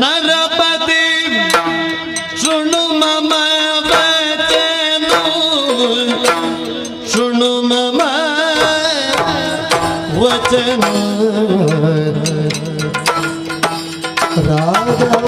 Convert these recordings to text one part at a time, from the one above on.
নরপতি শুনু মম বচনু শুনু মম বচন রাধা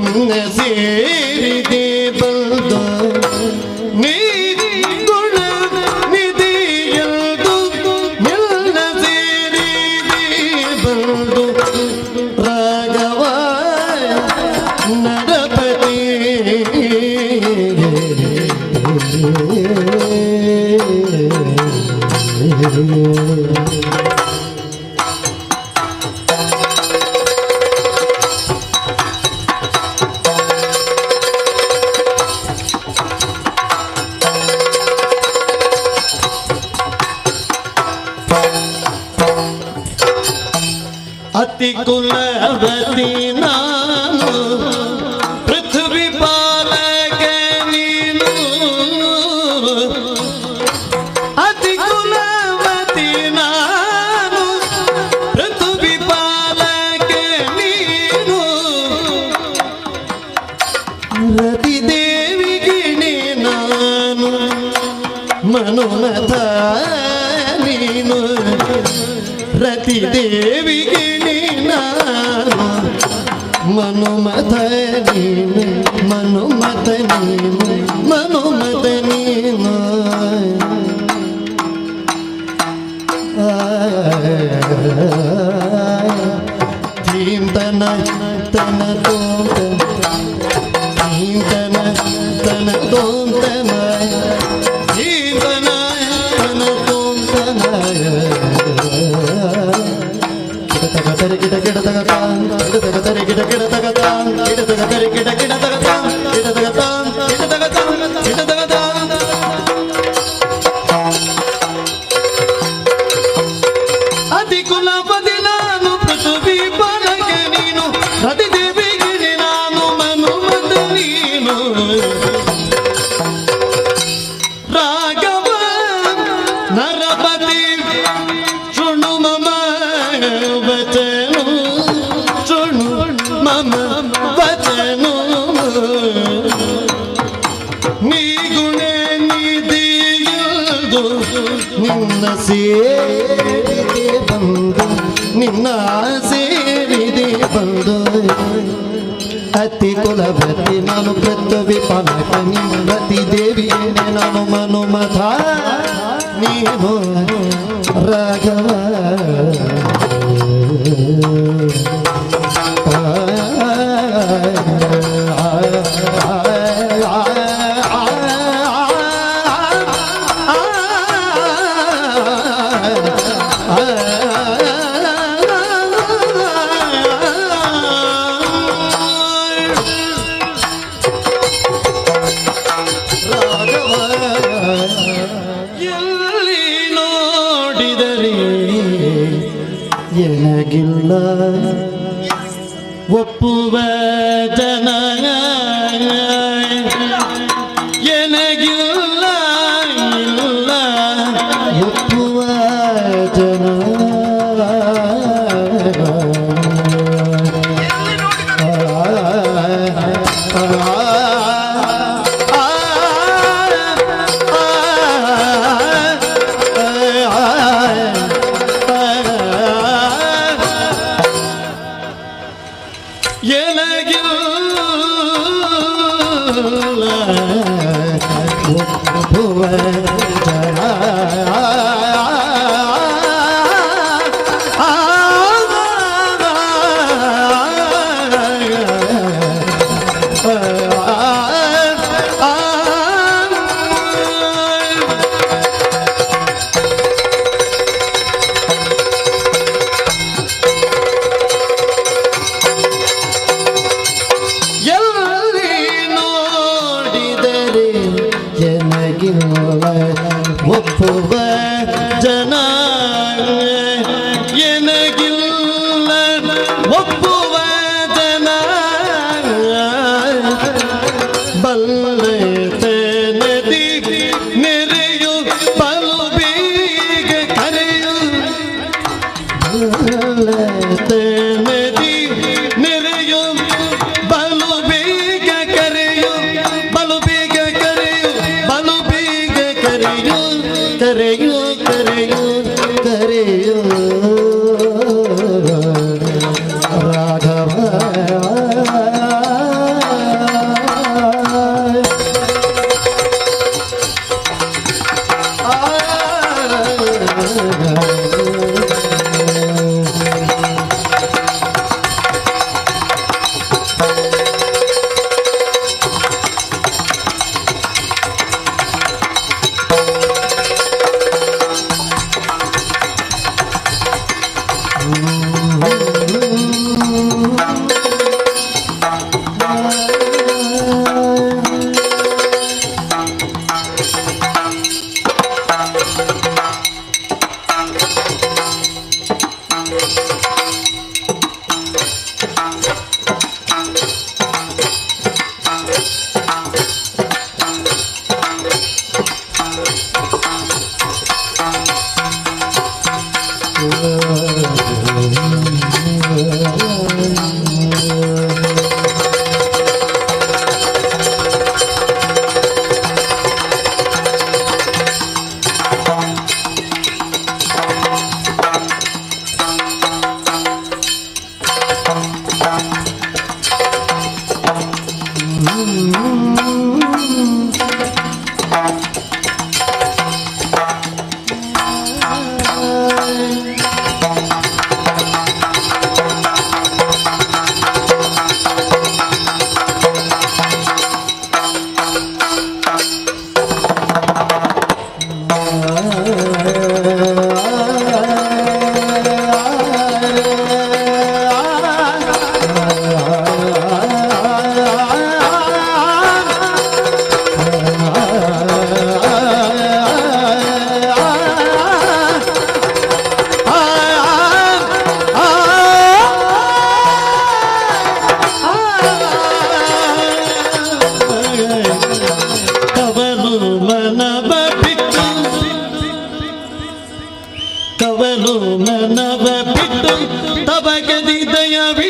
né? ಅತಿ ಕುಲವತಿ ನಾನು ಪೃಥ್ವಿ ಪಾಲಕ ನೀನು. ಅತಿ ಕುಲವತಿ ನಾನು ಪೃಥ್ವಿ ಪಾಲಕ ನೀನು. ರತಿ ದೇವಿಗೆ ನಾನು ಮನೋನಥ ನೀನು. ರತಿ ದೇವಿಗೆ ನಾನು मनो मथुमी मनोमनी तन तन त see ಕುಲವತಿ ನಾನು ಪೃಥ್ವಿ ಪಾಲಕ ನಿಮ್ಮತಿ ದೇವಿಯೇ ನಾನು ಮನುಮಥ ನೀನು ರಾಘವ. ಎಲ್ಲಿ ನೋಡಿದರೆ ಎನಗಿಲ್ಲ ಒಪ್ಪುವ ভাই তাকে দিতে আমি